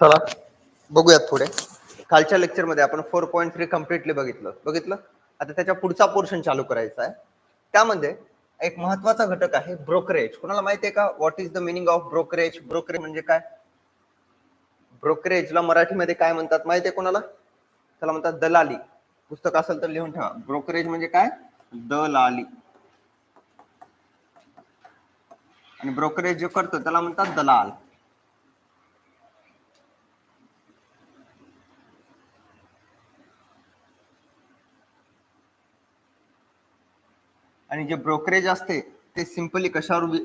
चला. बघूयात पुढे. कालच्या लेक्चरमध्ये आपण फोर पॉईंट थ्री कम्प्लिटली बघितलं. बघितलं? आता त्याच्या पुढचा पोर्शन चालू करायचा आहे. त्यामध्ये एक महत्त्वाचा घटक आहे ब्रोकरेज कोणाला माहिती आहे का? What is the meaning of brokerage brokerage म्हणजे काय? ब्रोकरेजला मराठीमध्ये काय म्हणतात? माहिती आहे कोणाला? त्याला म्हणतात दलाली. पुस्तक असेल तर लिहून ठेवा. ब्रोकरेज म्हणजे काय? दलाली. आणि ब्रोकरेज जो करतो त्याला म्हणतात दलाल. आणि जे ब्रोकरेज असते ते सिम्पली कशावर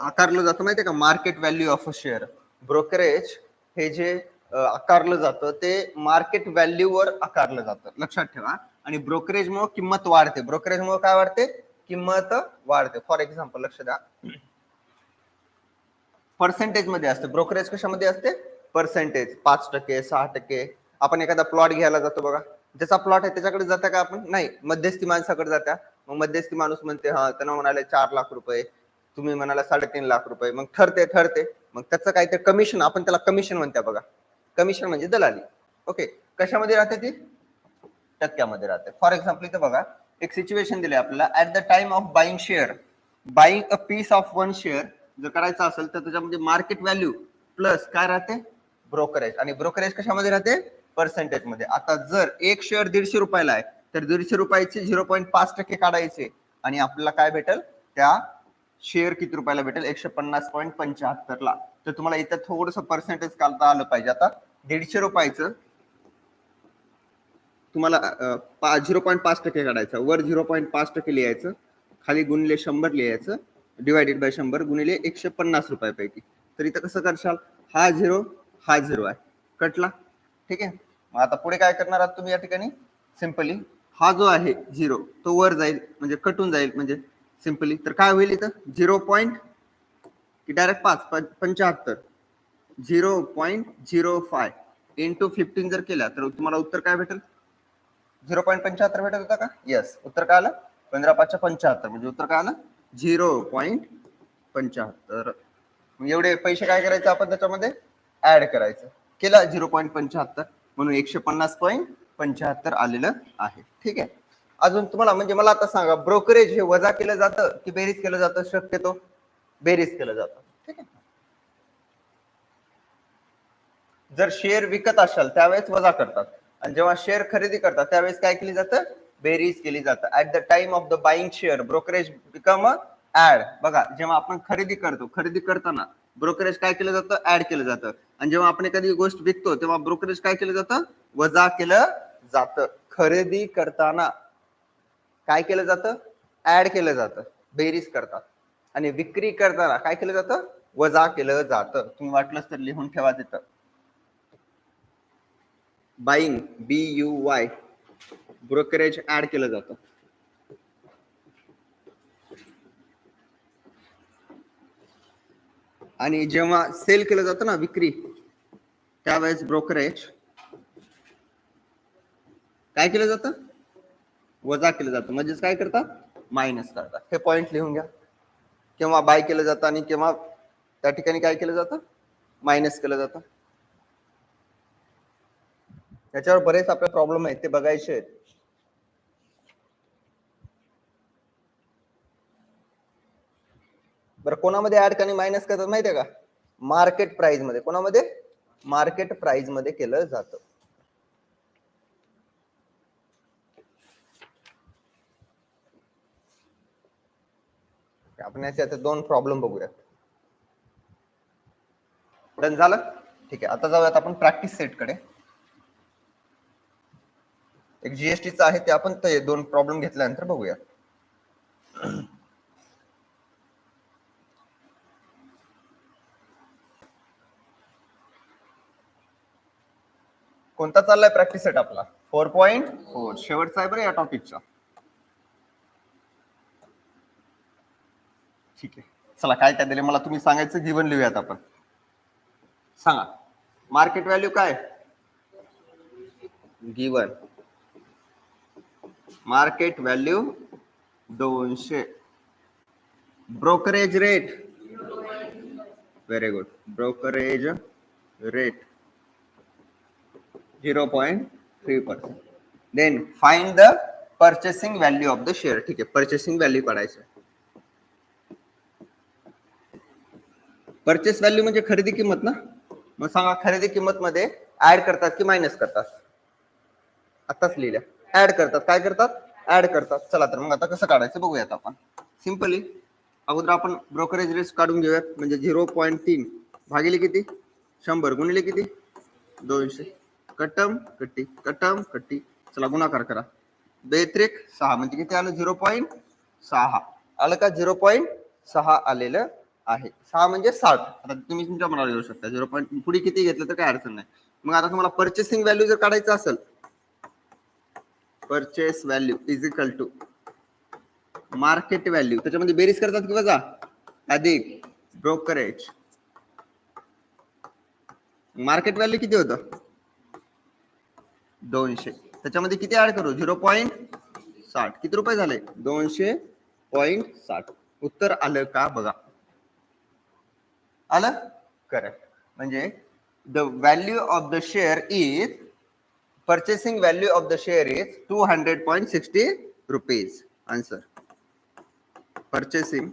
आकारलं जातं माहितीये का? Market value of a share. Brokerage हे जे आकारलं जातं ते मार्केट व्हॅल्यूवर आकारलं जातं. लक्षात ठेवा. आणि ब्रोकरेज मुळे किंमत वाढते. ब्रोकरेज मुळे काय वाढते? किंमत वाढते. फॉर एक्झाम्पल लक्ष द्या. पर्सेंटेजमध्ये असते. ब्रोकरेज कशामध्ये असते? पर्सेंटेज पाच टक्के सहा टक्के. आपण एखादा प्लॉट घ्यायला जातो बघा. ज्याचा प्लॉट आहे त्याच्याकडे जाता का आपण? नाही. मध्यस्थी माणसाकडे जात्या मग मध्यस्थी माणूस म्हणते हा त्यांना म्हणाले चार लाख रुपये. तुम्ही म्हणाला साडेतीन लाख रुपये. मग ठरते ठरते. मग त्याचं काय ते कमिशन आपण त्याला कमिशन म्हणत्या बघा. कमिशन म्हणजे दलाली. ओके कशामध्ये राहते ती? टक्क्यामध्ये राहते. फॉर एक्झाम्पल इथे बघा. एक सिच्युएशन दिली आपल्याला. At the time of buying share buying a piece of one share जर करायचं असेल तर त्याच्यामध्ये मार्केट व्हॅल्यू प्लस काय राहते? ब्रोकरेज आणि ब्रोकरेज कशामध्ये राहते? पर्सेंटेजमध्ये. आता जर एक शेअर दीडशे रुपयाला आहे तर दीडशे रुपयाचे झिरो पॉईंट पाच टक्के काढायचे. आणि आपल्याला काय भेटेल? त्या शेअर किती रुपयाला भेटेल? एकशे पन्नास पॉईंट पंच्याहत्तर ला. तर तुम्हाला इथं थोडस पर्सेंटेज काढता आलं पाहिजे. आता दीडशे रुपयाचं तुम्हाला झिरो पॉईंट पाच टक्के काढायचं. वर झिरो पॉईंट पाच टक्के लिहायचं. खाली गुणले शंभर लिहायचं. डिवायडेड बाय शंभर गुणिले एकशे पन्नास रुपयापैकी. तर इथं कसं करशाल? हा झिरो हा झिरो आहे. कटला? ठीक आहे? मग आता पुढे काय करणार आहात तुम्ही या ठिकाणी? सिम्पली हा जो आहे झिरो तो वर जाईल म्हणजे कटून जाईल म्हणजे सिम्पली तर काय होईल इथं? झिरो पॉईंट की डायरेक्ट पाच पंच्याहत्तर. Zero point zero five into fifteen जर केला तर तुम्हाला उत्तर काय भेटेल? झिरो पॉईंट पंच्याहत्तर भेटत होता का? येस उत्तर काय आलं? पंधरा पाचशे पंच्याहत्तर. म्हणजे उत्तर काय आलं? झिरो पॉईंट पंच्याहत्तर. मग एवढे पैसे काय करायचे आपण त्याच्यामध्ये? ऍड करायचं. केला झिरो पॉईंट पंच्याहत्तर. म्हणून एकशे पन्नास पॉईंट पंच्याहत्तर आलेलं आहे. ठीक आहे? अजून तुम्हाला म्हणजे मला आता सांगा ब्रोकरेज हे वजा केलं जातं की बेरीज केलं जातं? शक्यतो बेरीज केलं जातं. ठीक आहे? जर शेअर विकत असाल त्यावेळेस वजा करतात. आणि जेव्हा शेअर खरेदी करतात त्यावेळेस काय केली जातं? बेरीज केली जातं at the time of the buying share brokerage become add बघा जेव्हा आपण खरेदी करतो खरेदी करताना ब्रोकरेज काय केलं जातं? ऍड केलं जातं. आणि जेव्हा आपण एखादी गोष्ट विकतो तेव्हा ब्रोकरेज काय केलं जातं? वजा केलं जातं. खरेदी करताना काय केलं जातं? ऍड केलं जातं. बेरीज करतात. आणि विक्री करताना काय केलं जातं? वजा केलं जातं. तुम्ही वाटलंच तर लिहून ठेवा तिथं. Buying B U Y brokerage add केलं जातं. आणि जेव्हा सेल केलं जातं ना विक्री त्यावेळेस ब्रोकरेज काय केलं जातं? वजा केलं जातं. म्हणजेच काय करतात? मायनस करतात. हे पॉइंट लिहून घ्या. केव्हा बाय केलं जातं आणि केव्हा त्या ठिकाणी काय केलं जातं? मायनस केलं जातं. त्याच्यावर बरेच आपले प्रॉब्लेम आहेत ते बघायचे आहेत. बरं कोणामध्ये ऍड आणि मायनस करतात माहितीये का? मार्केट प्राइसमध्ये. कोणामध्ये? मार्केट प्राइसमध्ये केलं जातं. आपण याचे आता दोन प्रॉब्लेम बघूयात. डन झालं? ठीक आहे आता जाऊयात आपण प्रॅक्टिस सेटकडे. एक जीएसटीचा आहे ते आपण ते दोन प्रॉब्लेम घेतल्यानंतर बघूया कोणता चाललाय प्रॅक्टिस सेट आपला? फोर पॉईंट फोर शेवटचा आहे बरं या टॉपिकचा ठीक आहे. चला काय काय दिले? मला तुम्ही सांगायचं जीवन लिहूयात आपण. सांगा. मार्केट व्हॅल्यू काय? गिवन मार्केट व्हॅल्यू दोनशे. Brokerage rate very good brokerage rate zero point three percent then fine the purchasing value of the share ठीक आहे परचेसिंग व्हॅल्यू काढायचं. परचेस व्हॅल्यू म्हणजे खरेदी किंमत ना? मग सांगा खरेदी किंमत मध्ये ऍड करतात की मायनस करतात? आताच लिहिल्या. ऍड करतात. काय करतात? ऍड करतात. चला तर मग आता कसं काढायचं बघूयात आपण. सिम्पली अगोदर आपण ब्रोकरेज रेट काढून घेऊयात. म्हणजे झिरो पॉईंट तीन. भागिले किती? शंभर. गुणिले किती? दोनशे. कटम कट्टी कटम कट्टी चला गुणाकार करा. बेत्रिक सहा म्हणजे किती आलं? झिरो पॉईंट सहा. आलं का? झिरो पॉईंट सहा आलेलं आहे. सहा म्हणजे साठ. आता तुम्ही तुमच्या मनाला येऊ शकता. झिरो पॉईंट पुढे किती घेतलं तर काय अडचण नाही. मग आता तुम्हाला परचेसिंग व्हॅल्यू जर काढायचं असेल purchase value is equal to market value त्याच्यामध्ये बेरीज करतात की वजा? अधिक ब्रोकरेज मार्केट व्हॅल्यू किती होतं? दोनशे. त्याच्यामध्ये किती ऍड करू? झिरो पॉईंट साठ. किती रुपये झाले? दोनशे पॉईंट साठ. उत्तर आलं का बघा. आलं? करेक्ट म्हणजे the value of the share is purchasing value of the share is 200.60 rupees. Answer. Purchasing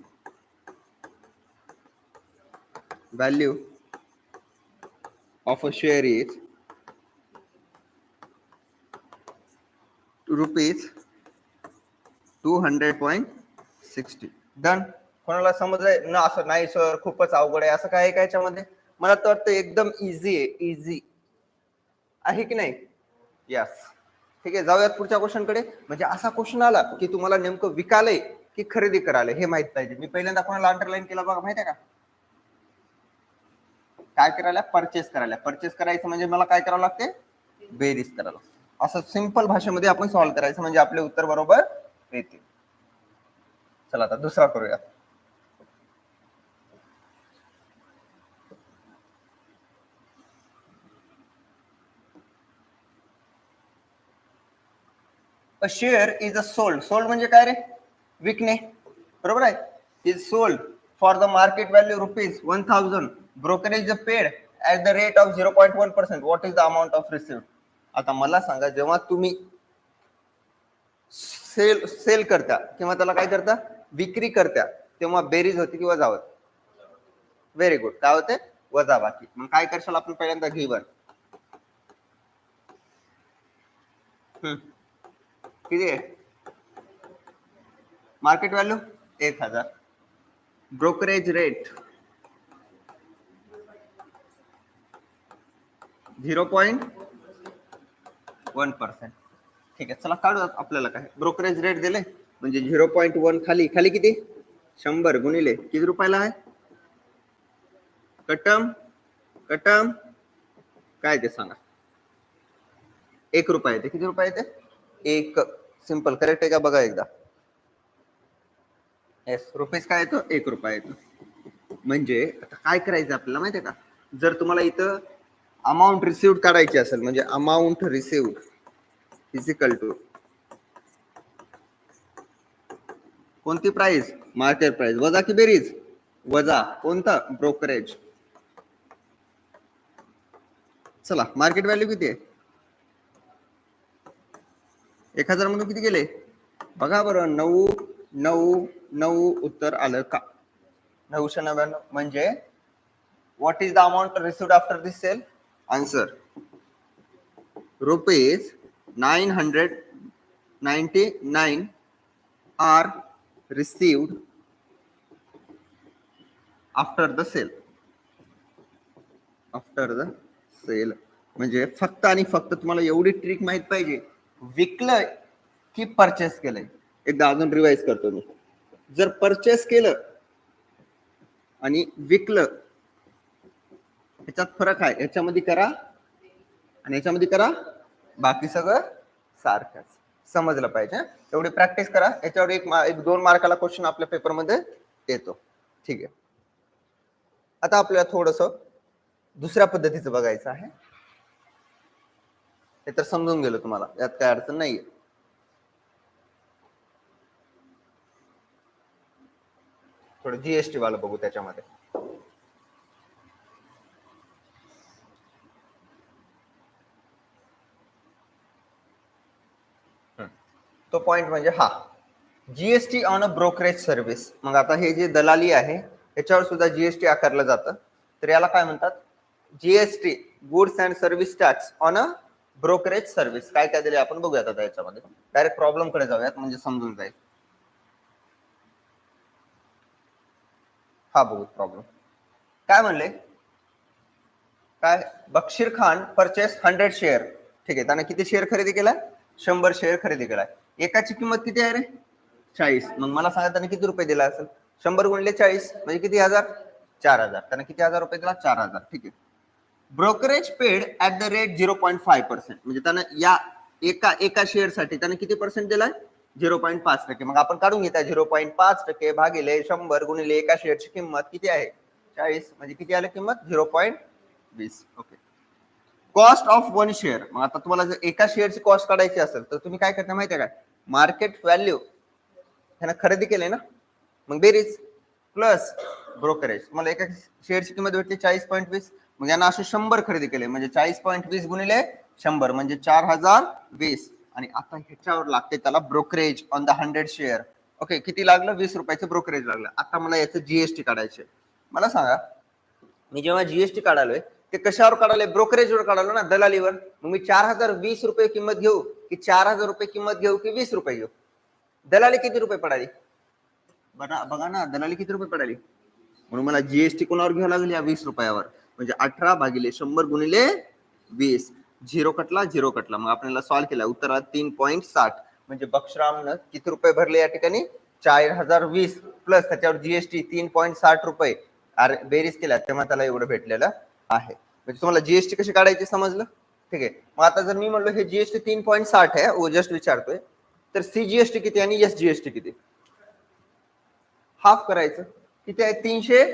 value of a share is rupees two hundred point sixty done कोणाला समजलंय? ना असं नाही सर खूपच अवघड आहे. असं काय आहे का याच्यामध्ये? मला तर वाटतं एकदम इझी आहे. इझी आहे की नाही? यस ठीक आहे जाऊयात पुढच्या क्वेश्चनकडे. म्हणजे असा क्वेश्चन आला की तुम्हाला नेमकं विकालय की खरेदी करायला हे माहीत पाहिजे. मी पहिल्यांदा कोणाला अंडरलाईन केला बघा माहिती आहे का? काय करायला? परचेस करायला. परचेस करायचं म्हणजे मला काय करावं लागते बेरीज करायला. असं सिंपल भाषेमध्ये आपण सॉल्व्ह करायचं म्हणजे आपले उत्तर बरोबर येते चला आता दुसरा करूया. A share is a sold sold म्हणजे काय रे? विकणे. बरोबर आहे? Is sold for the market value rupees one thousand brokerage paid at the rate of zero point one percent what is the amount of receive आता मला सांगा जेव्हा तुम्ही सेल सेल करता किंवा त्याला काय करता? विक्री करता तेव्हा बेरीज होती किंवा जावत व्हेरी गुड काय होते? वजा बाकी मग काय करशाल आपण पहिल्यांदा? घेऊन किती आहे? मार्केट व्हॅल्यू एक हजार. Brokerage rate zero point one percent ठीक आहे चला काढू आपल्याला काय. ब्रोकरेज रेट दिले म्हणजे झिरो पॉईंट वन खाली. खाली किती? शंभर गुणिले. किती रुपयाला आहे? कटम कटम. काय ते सांगा. एक रुपये येते. किती रुपये येते? एक. सिंपल करेक्ट आहे का? बघा एकदा. येस रुपीज काय येतो? एक रुपया येतो. म्हणजे आता काय करायचं आपल्याला माहितीये का? जर तुम्हाला इथं अमाऊंट रिसिव्ह काढायची असेल म्हणजे अमाऊंट रिसिव्ह फिजिकल टू कोणती प्राइस मार्केट प्राइस वजा की बेरीज? वजा. कोणता? ब्रोकरेज चला मार्केट व्हॅल्यू किती आहे? एक हजार मधून किती गेले? बघा बरं नऊ नऊ नऊ उत्तर आलं का? नऊशे नव्याण्णव. म्हणजे what is the amount received after this sale answer rupees nine hundred ninety nine are received after the sale after the sale म्हणजे फक्त आणि फक्त तुम्हाला एवढी ट्रिक माहीत पाहिजे. विकलंय की परचेस केलंय? एकदा अजून रिवाइज करतो मी. जर परचेस केलं आणि विकलं ह्याच्यात फरक आहे. याच्यामध्ये करा आणि याच्यामध्ये करा. बाकी सगळं सारखंच. समजलं पाहिजे एवढी प्रॅक्टिस करा. याच्यावर एक एक दोन मार्काला क्वेश्चन आपल्या पेपरमध्ये येतो. ठीक आहे. आता आपल्याला थोडस दुसऱ्या पद्धतीचं बघायचं आहे. हे तर समजून गेलो तुम्हाला. यात काय अडचण नाहीये. थोडं जीएसटी वाला बघू त्याच्यामध्ये. तो पॉइंट म्हणजे हा. GST on a brokerage service मग आता हे जे दलाली आहे याच्यावर सुद्धा जीएसटी आकारलं जातं. तर याला काय म्हणतात? GST goods and service tax on a brokerage service काय काय दिले आपण बघूयात आता याच्यामध्ये. डायरेक्ट प्रॉब्लेमकडे जाऊयात म्हणजे समजून जाईल. हा बघू प्रॉब्लेम काय म्हणले? काय? Bakshir Khan purchase hundred share ठीक आहे त्याने किती शेअर खरेदी केलाय शंभर शेअर खरेदी केलाय एकाची किंमत किती आहे रे? चाळीस. मग मला सांगा त्याने किती रुपये दिला असेल? शंभर गुणले चाळीस म्हणजे किती हजार? चार हजार. त्याने किती हजार रुपये दिला? चार हजार. ठीक आहे. Brokerage paid at the rate zero point five percent म्हणजे त्यानं या एका एका शेअरसाठी त्याने किती पर्सेंट दिलाय? झिरो पॉईंट पाच टक्के. मग आपण काढून घेता झिरो पॉईंट पाच टक्के भागिले शंभर गुणिले एका शेअरची किंमत किती आहे? चाळीस. म्हणजे किती आलं किंमत? झिरो पॉईंट वीस. Okay. Cost of one share मग आता तुम्हाला जर एका शेअरची कॉस्ट काढायची असेल तर तुम्ही काय करता माहिती आहे काय मार्केट व्हॅल्यू ह्यानं खरेदी केले ना मग बेरीज प्लस ब्रोकरेज मला एका शेअरची किंमत भेटली चाळीस पॉईंट वीस मग यांना असे शंभर खरेदी केले. म्हणजे चाळीस पॉईंट वीस गुणिले शंभर म्हणजे चार हजार वीस. आणि आता ह्याच्यावर लागते त्याला brokerage on the hundred share okay किती लागलं? वीस रुपयाचं ब्रोकरेज लागलं. आता मला याचं जीएसटी काढायचे मला सांगा मी जेव्हा जीएसटी काढालोय ते कशावर काढाले? ब्रोकरेजवर काढालो ना दलालीवर. मग मी चार हजार वीस रुपये किंमत घेऊ की चार हजार रुपये किंमत घेऊ की वीस रुपये घेऊ? दलाली किती रुपये पडाली? बघा बघा ना दलाली किती रुपये पडाली? म्हणून मला जीएसटी कोणावर घ्यावं लागेल या वीस रुपयावर? म्हणजे अठरा भागिले शंभर गुणिले वीस. झिरो कटला झिरो कटला. मग आपल्याला सॉल्व्ह केला. उत्तरात तीन पॉईंट साठ. म्हणजे बक्षरामनं किती रुपये भरले या ठिकाणी? चार हजार वीस. प्लस त्याच्यावर जीएसटी तीन पॉईंट साठ रुपये. अरे बेरीज केला. तेव्हा त्याला एवढं भेटलेलं. आहे. म्हणजे तुम्हाला जीएसटी कशी काढायची समजलं? ठीक आहे. मग आता जर मी म्हणलो हे जीएसटी तीन पॉईंट साठ आहे जस्ट विचारतोय. तर सी जीएसटी किती आणि एस जीएसटी किती? हाफ करायचं. किती आहे? तीनशे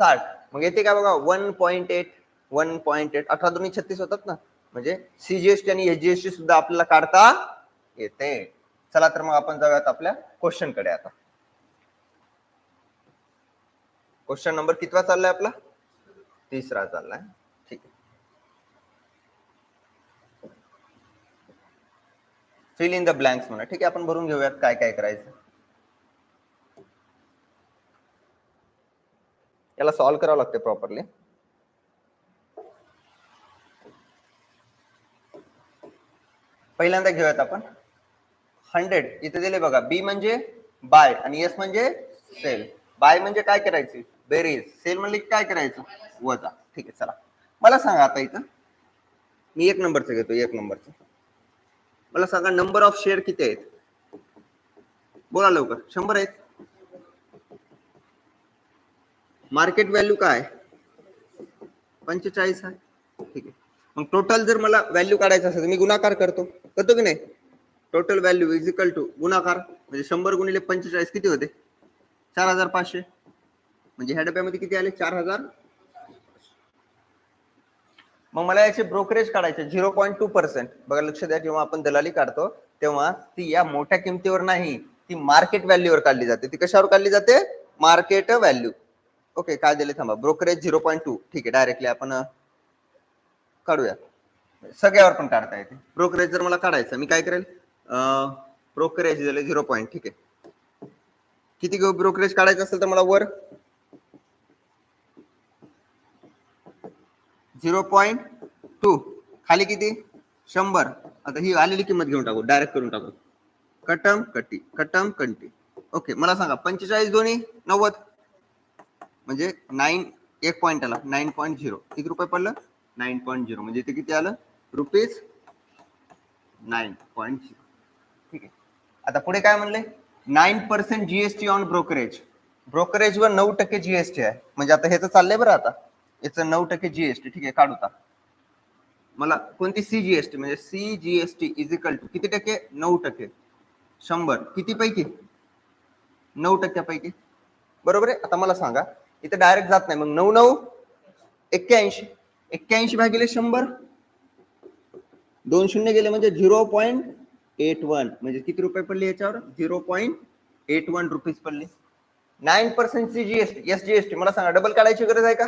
साठ. मग येते काय बघा? One point eight one point eight अठरा दोन्ही छत्तीस होतात ना? म्हणजे सीजीएसटी आणि एसजीएसटी सुद्धा आपल्याला काढता येते. चला तर मग आपण जाऊयात आपल्या क्वेश्चनकडे आता. क्वेश्चन नंबर कितवा चाललाय आपला? तिसरा चाललाय ठीक आहे. फिल इन द ब्लँक्स म्हणा. ठीक आहे आपण भरून घेऊयात काय काय करायचं. याला सॉल्व्ह करावं लागते प्रॉपरली पहिल्यांदा घेऊयात आपण. हंड्रेड इथे दिले बघा. बी म्हणजे बाय आणि एस म्हणजे सेल बाय म्हणजे काय करायची? बेरीज सेल म्हणले काय करायचं? वजा. ठीक आहे चला. मला सांगा आता इथं. मी एक नंबरचं घेतो एक नंबरचं. मला सांगा नंबर ऑफ शेअर किती आहेत? बोला लवकर. शंभर आहेत? मार्केट व्हॅल्यू काय? पंचेचाळीस आहे. ठीक आहे. मग टोटल जर मला व्हॅल्यू काढायचं असेल तर मी गुणाकार करतो. करतो की नाही? Total value is equal to गुणाकार. म्हणजे शंभर गुणिले पंचेचाळीस किती होते? चार हजार पाचशे. म्हणजे ह्या डब्यामध्ये किती आले? चार हजार? मग मला याचे ब्रोकरेज काढायचे झिरो पॉईंट टू पर्सेंट. बघा लक्ष द्या जेव्हा आपण दलाली काढतो तेव्हा ती या मोठ्या किमतीवर नाही ती मार्केट व्हॅल्यूवर काढली जाते. ती कशावर काढली जाते? Market value. ओके काय दिले? थांबा. Brokerage zero point two. ठीक आहे डायरेक्टली आपण काढूया. सगळ्यावर पण काढता येते. ब्रोकरेज जर मला काढायचं मी काय करेल? ब्रोकरेज दिले झिरो पॉईंट. ठीक आहे. किती ब्रोकरेज काढायचं असेल तर मला वर? Zero point two. खाली किती? शंभर. आता ही आलेली किंमत घेऊन टाकू. डायरेक्ट करून टाकू. कटम कटी. कटम कंटी. ओके मला सांगा पंचेचाळीस दोन्ही नव्वद? म्हणजे नाईन एक पॉईंट आला. नाईन पॉईंट झिरो किती रुपये पडलं? नाईन पॉईंट झिरो म्हणजे ते किती आलं? रुपीज नाईन पॉईंट झिरो ठीक आहे. आता पुढे काय म्हणले? Nine percent GST on brokerage ब्रोकरेजवर नऊ टक्के जीएसटी आहे. म्हणजे आता हे तर चाललंय बरं आता. याचं नऊ टक्के जीएसटी ठीक आहे काढूता मला कोणती सी जीएसटी म्हणजे C GST is equal to किती टक्के? नऊ टक्के. शंभर. किती पैकी? नऊ टक्क्यापैकी. बरोबर आहे? आता मला सांगा. इथे डायरेक्ट जात नाही. मग नऊ नऊ एक्क्याऐंशी. एक्क्याऐंशी भागिले शंभर. दोन शून्य गेले म्हणजे झिरो पॉईंट एट वन. म्हणजे किती रुपये पडले याच्यावर? Zero point eight one rupees पडले. Nine percent C GST S GST मला सांगा डबल काढायची गरज आहे का?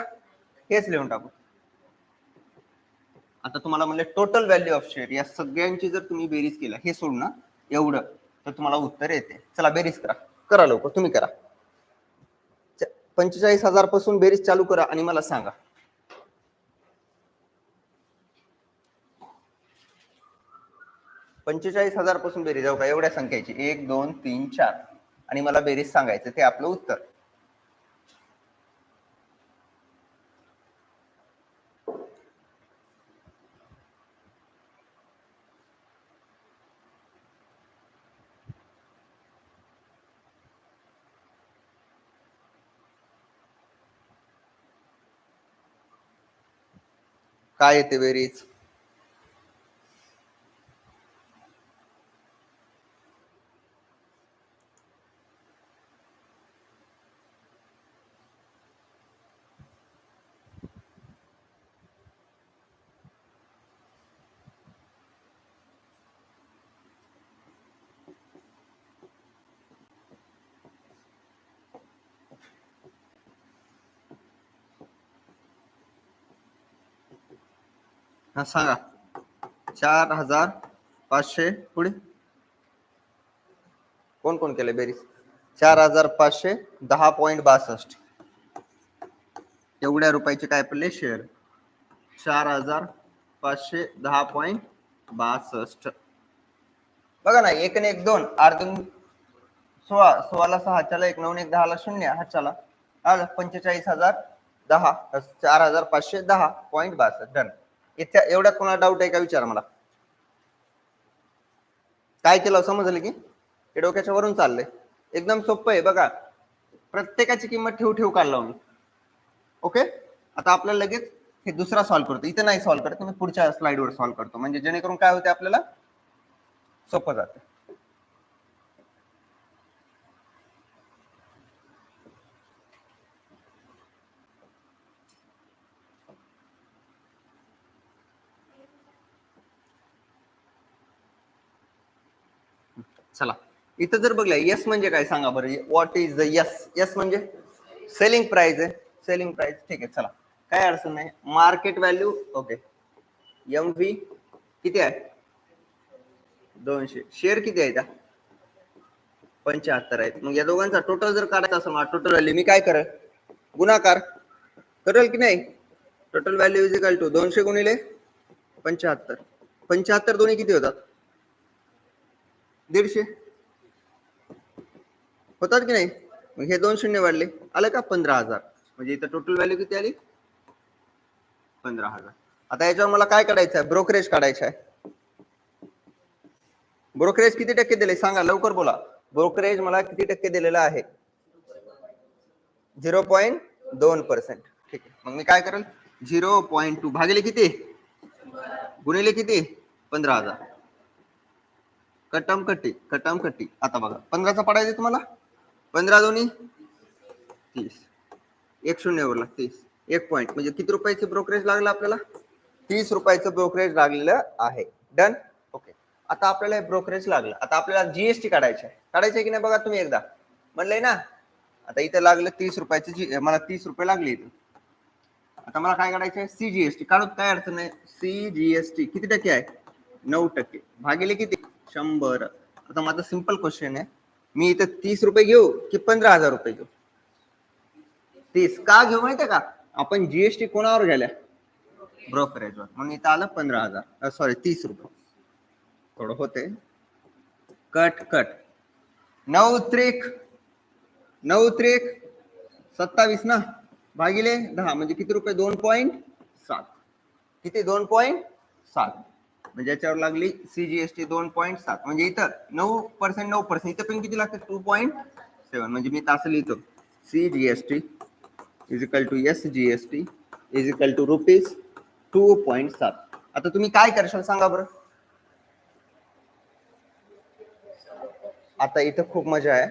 हेच लिहून टाकू. आता तुम्हाला म्हणले टोटल व्हॅल्यू ऑफ शेअर या सगळ्यांची जर तुम्ही बेरीज केला हे सोड ना एवढं तर तुम्हाला उत्तर येते. चला बेरीज करा. करा लवकर तुम्ही करा. पंचेचाळीस हजारपासून बेरीज चालू करा आणि मला सांगा. पंचेचाळीस हजारपासून बेरीज जाऊ का एवढ्या संख्येची. एक दोन तीन चार. आणि मला बेरीज सांगायचं ते आपलं उत्तर. काय येते बेरीज हा सांगा. चार हजार पाचशे पुढे. कोण कोण केले बेरीज? चार हजार पाचशे दहा पॉइंट बासष्ट. एवढ्या रुपयाचे काय पडले? शेअर चार हजार पाचशे दहा पॉइंट बासष्ट. बघा ना एक एक दोन. आठ दोन सोळा सोळाला सहा चला एक नऊ एक दहाला शून्य हा चला पंचेचाळीस हजार दहा. चार हजार पाचशे दहा पॉईंट बासष्ट. डन इथ्या एवढ्यात कोणाला डाऊट आहे का विचारा मला. काय केलं हो, समजलं की? हे डोक्याच्या वरून चाललंय. एकदम सोपं आहे बघा. प्रत्येकाची किंमत ठेव ठेव काढला मी ओके आता आपल्याला लगेच हे दुसरा सॉल्व्ह करतो. इथे नाही सॉल्व्ह करत मी पुढच्या स्लाइडवर सॉल्व्ह करतो. म्हणजे जेणेकरून काय होते आपल्याला? सोपं जाते चला. इथं जर बघलं यस म्हणजे काय सांगा बरं? What is the yes yes म्हणजे सेलिंग प्राइस आहे. सेलिंग प्राइस ठीक आहे चला. काय अडचण नाही. Market value okay M V किती आहे? दोनशे. शेअर किती आहे त्या? पंच्याहत्तर आहेत. मग या दोघांचा टोटल जर काढायचा असेल मला टोटल व्हॅल्यू मी काय करेल? गुणाकार. करेल की नाही? Total value is equal to दोनशे गुणिले पंच्याहत्तर. पंच्याहत्तर दोन्ही किती होतात? दीडशे. होतात की नाही? मग हे दोन शून्य वाढले. आलं का? पंधरा हजार. म्हणजे इथं टोटल व्हॅल्यू किती आली? पंधरा हजार. आता याच्यावर मला काय काढायचं आहे? ब्रोकरेज काढायचं आहे. ब्रोकरेज किती टक्के दिले? सांगा लवकर बोला. ब्रोकरेज मला किती टक्के दिलेलं आहे? झिरो पॉईंट दोन पर्सेंट. ठीक आहे. मग मी काय करेल? Zero point two. भागिले किती? गुणिले किती? पंधरा हजार. कटम कट्टी कटम आता बघा पंधराचा पडायचं तुम्हाला? पंधरा दोन्ही? तीस. एक शून्य उरला तीस. एक पॉईंट म्हणजे किती रुपयाचे ब्रोकरेज लागलं आपल्याला? तीस रुपयाचं ब्रोकरेज लागलेलं आहे. डन ओके आता आपल्याला हे ब्रोकरेज लागलं. आता आपल्याला जीएसटी काढायचं आहे. काढायची आहे की नाही बघा तुम्ही एकदा. म्हणलंय ना? आता इथं लागलं तीस रुपयाचे जी मला तीस रुपये लागले इथं. आता मला काय काढायचं आहे सीजीएसटी काढून काय अडचण नाही. सीजीएसटी किती टक्के आहे? नऊ टक्के. भागिले किती? शंभर. आता माझा सिंपल क्वेश्चन आहे. मी इथं तीस रुपये घेऊ की पंधरा हजार रुपये घेऊ? तीस. का घेऊ माहितीये का? आपण जीएसटी कोणावर गेल्या ब्रोकरेजवर. म्हणून इथं आलं पंधरा हजार. सॉरी तीस रुपये. थोडं होते कट कट. नऊ त्रिक. नऊ त्रिक. सत्तावीस ना? भागिले दहा. म्हणजे किती रुपये? दोन पॉईंट सात. किती? दोन पॉईंट सात. म्हणजे याच्यावर लागली सीजीएसटी दोन पॉईंट सात. म्हणजे इथं नऊ पर्सेंट नऊ पर्सेंट इथं पण किती लागते टू पॉईंट सेवन म्हणजे मी तास लिहितो. CGST is equal to S GST is equal to rupees two point सात. आता तुम्ही काय करशाल सांगा बरं. आता इथं खूप मजा आहे.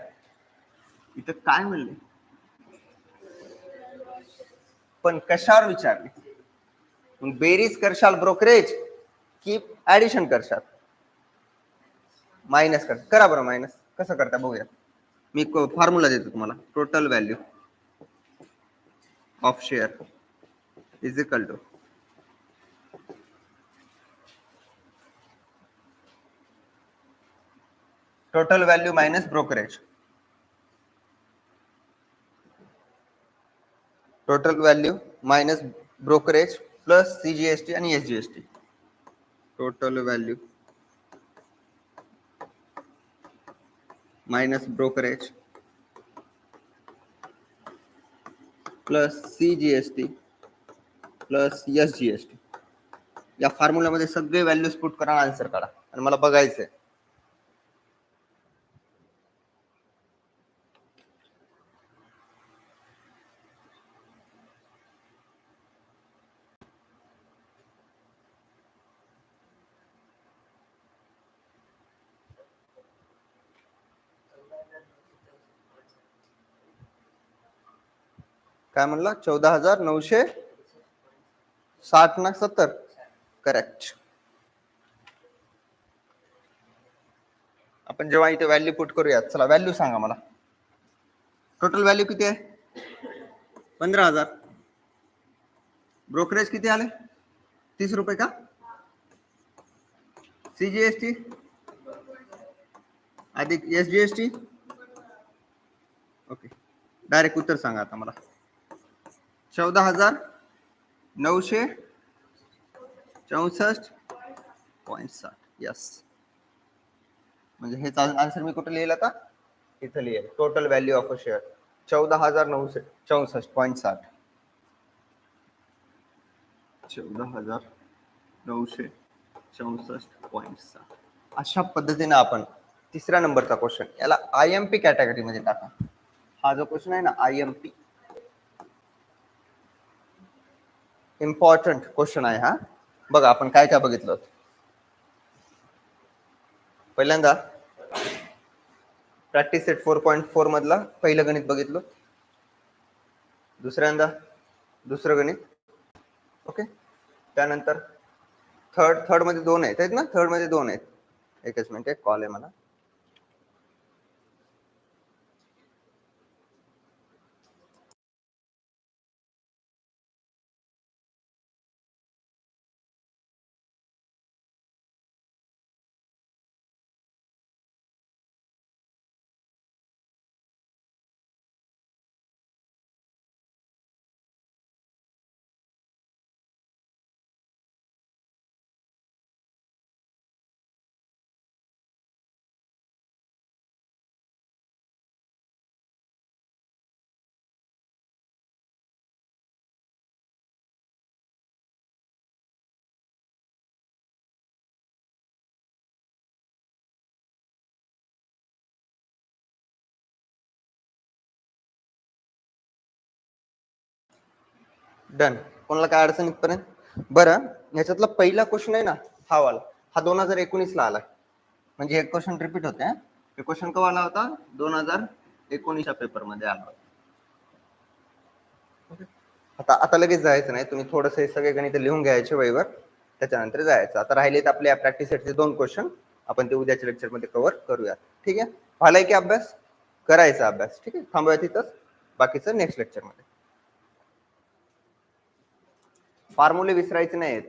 इथं काय म्हणले? पण कशावर विचारले? मग बेरीज करशाल ब्रोकरेज? की ऍडिशन करशात. मायनस कर. करा बरं मायनस कसं करता बघूया. मी फॉर्म्युला देतो तुम्हाला. Total value of share is equal to total value minus brokerage total value minus brokerage plus CGST आणि SGST total value minus brokerage plus C GST plus S GST या फॉर्म्युलामध्ये सगळे व्हॅल्यूज पुट करा answer काढा. आणि मला बघायचंय. काय म्हणला? चौदा हजार नऊशे साठ ना सत्तर. करेक्ट आपण जेव्हा इथे व्हॅल्यू पुट करूयात चला व्हॅल्यू सांगा मला. टोटल व्हॅल्यू किती आहे? पंधरा हजार. ब्रोकरेज किती आले? तीस रुपये का? सीजीएसटी अधिक S G S T okay direct उत्तर सांगा आता मला. चौदा हजार नऊशे चौसष्ट पॉईंट साठ. यस म्हणजे हेच आन्सर मी कुठे लिहिलं आता? इथं लिहिलं. Total value of a share चौदा हजार नऊशे चौसष्ट पॉईंट साठ. चौदा हजार नऊशे चौसष्ट पॉईंट साठ. अशा पद्धतीने आपण तिसऱ्या नंबरचा क्वेश्चन याला आय एम पी कॅटेगरीमध्ये टाका. हा जो क्वेश्चन आहे ना I M P important question आहे हा. बघा आपण काय काय बघितलं पहिल्यांदा practice set four point four मधला पहिलं गणित बघितलं. दुसऱ्यांदा दुसरं गणित. ओके त्यानंतर थर्ड थर्डमध्ये दोन आहेत आहेत ना? थर्डमध्ये दोन आहेत. एकच मिनिट एक कॉल आहे मला. डन कोणाला काय अडचण इथपर्यंत? बरं ह्याच्यातला पहिला क्वेश्चन आहे ना हा वाला. हा दोन हजार एकोणीस ला आला. म्हणजे एक क्वेश्चन रिपीट होते हे. क्वेश्चन कवा आला होता? दोन हजार एकोणीसच्या पेपरमध्ये आला होता. आता आता लगेच जायचं नाही. तुम्ही थोडस हे सगळे गणित लिहून घ्यायचे वहीवर. त्याच्यानंतर जायचं. आता राहिलेत आपल्या प्रॅक्टिस सेटचे दोन क्वेश्चन आपण ते उद्याच्या लेक्चरमध्ये कव्हर करूयात. ठीक आहे? झालाय की अभ्यास? करायचा अभ्यास. ठीक आहे? थांबूया तिथंच बाकीचं नेक्स्ट लेक्चरमध्ये मध्ये फॉर्म्युले विसरायचे नाहीत.